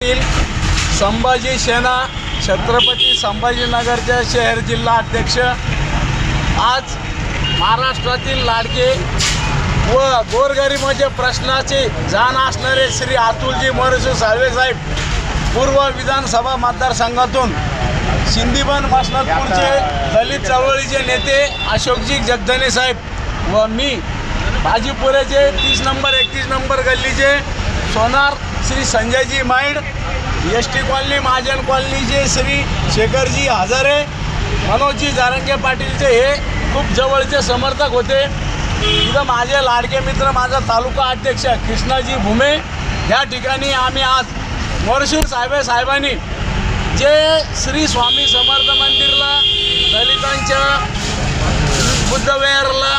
येथील संभाजी सेना छत्रपती संभाजीनगरच्या शहर जिल्हा अध्यक्ष आज महाराष्ट्रातील लाडके व गोरगरिबाचे प्रश्नाची जाण असणारे श्री अतुलजी मोरेसू साळवे साहेब पूर्व विधानसभा मतदारसंघातून सिंदीबन मसनतपूरचे दलित चळवळीचे नेते अशोकजी जगधने साहेब व मी भाजीपुऱ्याचे तीस नंबर एकतीस नंबर गल्लीचे सोनार श्री संजयजी माइड एस टी कॉलनी महाजन कॉलनीचे श्री शेखरजी हजारे मनोजजी जारंगे पाटीलचे हे खूप जवळचे समर्थक होते. इथं माझे लाडके मित्र माझा तालुका अध्यक्ष कृष्णाजी भुमे या ठिकाणी आम्ही आज मोरशूर साहेब साहेबांनी जे श्री स्वामी समर्थ मंदिरला दलितांच्या बुद्धवेअरला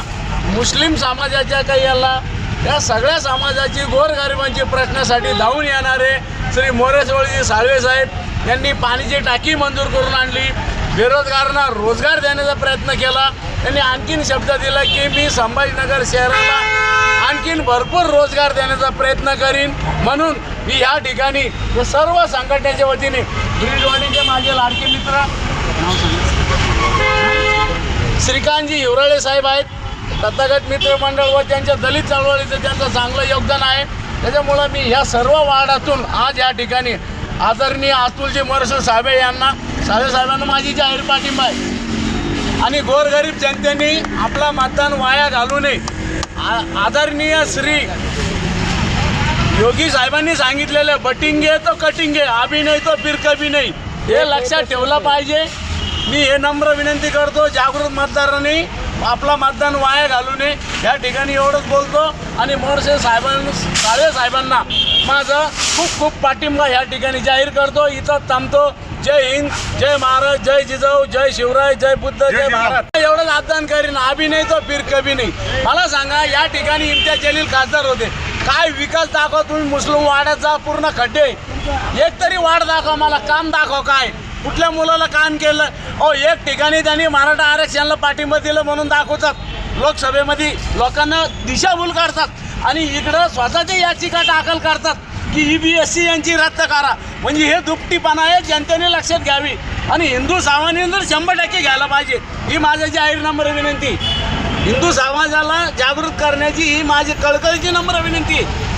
मुस्लिम समाजाच्या काही याला या सगळ्या समाजाची गोरगरिबांची प्रश्नासाठी धावून येणारे श्री मोरेश्वरजी साळवे साहेब यांनी पाणीची टाकी मंजूर करून आणली. बेरोजगारांना रोजगार देण्याचा प्रयत्न केला. त्यांनी आणखीन शब्द दिला की मी संभाजीनगर शहराला आणखीन भरपूर रोजगार देण्याचा प्रयत्न करीन. म्हणून मी ह्या ठिकाणी सर्व संघटनेच्या वतीने ब्रिजवाडीचे माझे लाडके मित्र श्रीकांतजी हिवराळे साहेब आहेत. तथागत मित्रमंडळ व त्यांच्या दलित चळवळीचं त्यांचं चांगलं योगदान आहे. त्याच्यामुळं मी ह्या सर्व वार्डातून आज या ठिकाणी आदरणीय अतुलजी मरसू साबे यांना साबे साहेबांना माझी जाहीर पाठिंबा आहे. आणि गोरगरीब जनतेने आपला मतदान वाया घालू नये. आ- आदरणीय श्री योगी साहेबांनी सांगितलेलं बटिंगे तो कटिंगे अभिनय तो बिरकबी नाही. हे लक्षात ठेवलं पाहिजे. मी हे नम्र विनंती करतो जागृत मतदारांनी आपला मतदान वाया घालू नये. या ठिकाणी एवढंच बोलतो. आणि मोरसे साहेबांना साळे साहेबांना माझं खूप खूप पाठिंबा या ठिकाणी जाहीर करतो. इथं थांबतो. जय हिंद जय महाराज जय जिजाऊ जय शिवराय जय बुद्ध जय भारत. एवढंच मतदान करीन. अभि नाही तो फिर कभी नाही. मला सांगा या ठिकाणी इम्तियाज जलील खासदार होते. काय विकास दाखवा तुम्ही. मुस्लिम वाड्यात जा पूर्ण खड्डे. एक तरी वाढ दाखवा मला. काम दाखवा काय. कुठल्या मुलाला काम केलं? अहो एक ठिकाणी त्यांनी मराठा आरक्षणाला पाठिंबा दिलं म्हणून दाखवतात. लोकसभेमध्ये लोकांना दिशाभूल करतात आणि इकडं स्वतःच्या याचिका दाखल करतात की ई बी एस सी यांची रद्द करा. म्हणजे हे दुपटीपणा आहे जनतेने लक्षात घ्यावी. आणि हिंदू सामान्यांनी तर शंभर टक्के घ्यायला पाहिजे. ही माझी जाहीर नंबर विनंती. हिंदू समाजाला जागृत करण्याची ही माझी कळकळीची नंबर विनंती. आहे